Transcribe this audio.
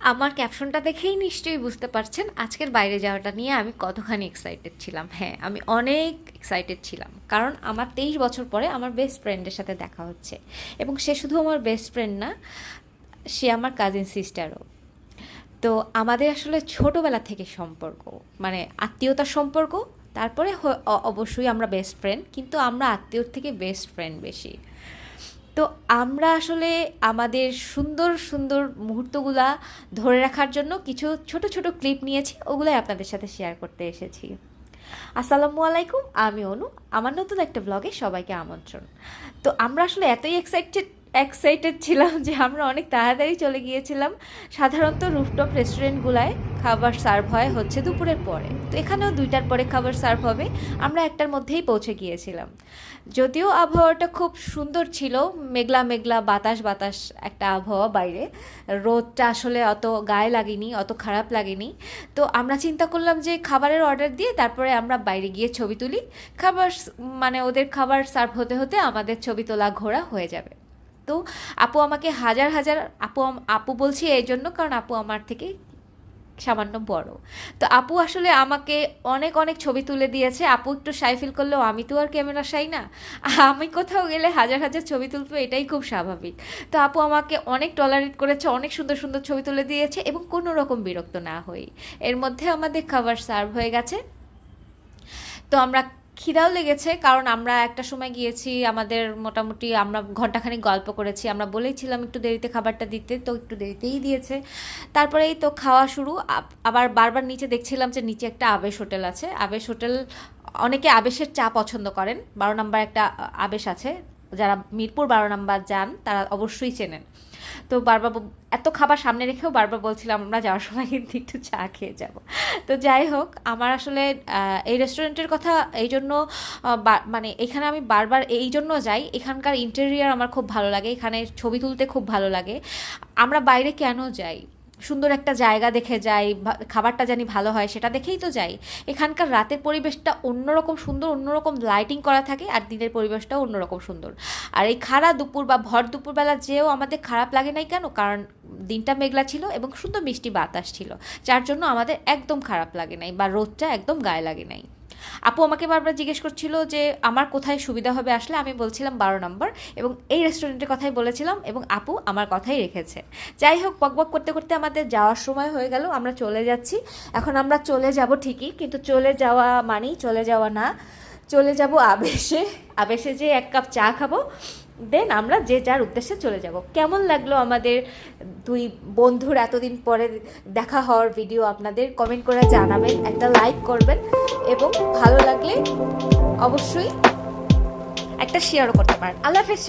আমার ক্যাপশনটা দেখেই নিশ্চয়ই বুঝতে পারছেন, আজকের বাইরে যাওয়াটা নিয়ে আমি কতখানি এক্সাইটেড ছিলাম। হ্যাঁ আমি অনেক এক্সাইটেড ছিলাম, কারণ আমার তেইশ বছর পরে আমার বেস্ট ফ্রেন্ডের সাথে দেখা হচ্ছে এবং সে শুধু আমার বেস্ট ফ্রেন্ড না, সে আমার কাজিন সিস্টারও তো আমাদের আসলে ছোটোবেলা থেকে সম্পর্ক মানে আত্মীয়তার সম্পর্ক, তারপরে অবশ্যই আমরা বেস্ট ফ্রেন্ড কিন্তু আমরা আত্মীয়র থেকে বেস্ট ফ্রেন্ড বেশি। তো আমরা আসলে আমাদের সুন্দর সুন্দর মুহূর্তগুলা ধরে রাখার জন্য কিছু ছোট ছোট ক্লিপ নিয়েছি, ওগুলাই আপনাদের সাথে শেয়ার করতে এসেছি। আসসালামু আলাইকুম, আমি অনু, আমার নতুন একটা ব্লগে সবাইকে আমন্ত্রণ। তো আমরা আসলে এতই এক্সাইটেড এক্সাইটেড ছিলাম যে আমরা অনেক তাড়াতাড়ি চলে গিয়েছিলাম। সাধারণত রুফটপ রেস্টুরেন্টগুলায় খাবার সার্ভ হয় হচ্ছে দুপুরের পরে। তো এখানেও দুইটার পরে খাবার সার্ভ হবে। আমরা একটার মধ্যেই পৌঁছে গিয়েছিলাম। যদিও আবহাওয়াটা খুব সুন্দর ছিল, মেঘলা মেঘলা, বাতাস বাতাস একটা আবহাওয়া বাইরে। রোদটা আসলে অত গায়ে লাগেনি, অত খারাপ লাগেনি। তো আমরা চিন্তা করলাম যে খাবারের অর্ডার দিয়ে তারপরে আমরা বাইরে গিয়ে ছবি তুলি। খাবার মানে ওদের খাবার সার্ভ হতে হতে আমাদের ছবি তোলা ঘোরা হয়ে যাবে। তো আপু আমাকে হাজার হাজার আপু আপু বলছি এই জন্য, কারণ আপু আমার থেকে সামান্য বড়। তো আপু আসলে আমাকে অনেক অনেক ছবি তুলে দিয়েছে। আপু একটু সাই ফিল করলেও আমি তো আর ক্যামেরা সাই না। আমি কোথাও গেলে হাজার হাজার ছবি তুলবো, এটাই খুব স্বাভাবিক। তো আপু আমাকে অনেক টলারেট করেছে, অনেক সুন্দর সুন্দর ছবি তুলে দিয়েছে এবং কোনো রকম বিরক্ত না হই। এর মধ্যে আমাদের খাবার সার্ভ হয়ে গেছে। তো আমরা খিদাও লেগেছে, কারণ আমরা একটা সময় গিয়েছি, আমাদের মোটামুটি আমরা ঘন্টাখানিক গল্প করেছি, আমরা বলেইছিলাম একটু দেরিতে খাবারটা দিতে, তো একটু দেরিতেই দিয়েছে। তারপরেই তো খাওয়া শুরু আবার বারবার নিচে দেখছিলাম যে নিচে একটা আবেশ হোটেল আছে। আবেশ হোটেল, অনেকে আবেশের চা পছন্দ করেন, বারো নাম্বার একটা আবেশ আছে। যারা মিরপুর বারো নাম্বার যান, তারা অবশ্যই চেনেন। তো বারবার এত খাবার সামনে রেখেও বারবার বলছিলাম, আমরা যাওয়ার সময় কিন্তু একটু চা খেয়ে যাব। তো যাই হোক, আমার আসলে এই রেস্টুরেন্টের কথা এই জন্য মানে এখানে আমি বারবার এই জন্য যাই, এখানকার ইন্টেরিয়ার আমার খুব ভালো লাগে এখানে ছবি তুলতে খুব ভালো লাগে। আমরা বাইরে কেন যাই? সুন্দর একটা জায়গা দেখে যাই খাবারটা জানি ভালো হয়, সেটা দেখেই তো যাই। এখানকার রাতের পরিবেশটা অন্যরকম সুন্দর, অন্যরকম লাইটিং করা থাকে আর দিনের পরিবেশটাও অন্যরকম সুন্দর। আর এই খাড়া দুপুর বা ভর দুপুরবেলা যেও আমাদের খারাপ লাগে নাই কেন? কারণ দিনটা মেঘলা ছিল এবং সুন্দর মিষ্টি বাতাস ছিল, যার জন্য আমাদের একদম খারাপ লাগে নাই বা রোদটা একদম গায়ে লাগে নাই। আপু আমাকে বারবার জিজ্ঞেস করছিল যে, আমার কোথায় সুবিধা হবে আসলে? আমি বলছিলাম বারো নম্বর এবং এই রেস্টুরেন্টের কথাই বলেছিলাম এবং আপু আমার কথাই রেখেছে। যাই হোক বকবক করতে করতে আমাদের যাওয়ার সময় হয়ে গেল, আমরা চলে যাচ্ছি। এখন আমরা চলে যাব ঠিকই, কিন্তু চলে যাওয়া মানেই চলে যাওয়া না। চলে যাব আবেশে আবেশে যে এক কাপ চা খাব, দেন আমরা যে যার উদ্দেশ্যে চলে যাব। কেমন লাগল আমাদের দুই বন্ধুর এতদিন পরে দেখা হওয়ার ভিডিও আপনাদের? কমেন্ট করে জানাবেন, একটা লাইক করবেন। এবং ভালো লাগলে অবশ্যই একটা শেয়ারও করতে পারেন। আল্লাহ হাফেজ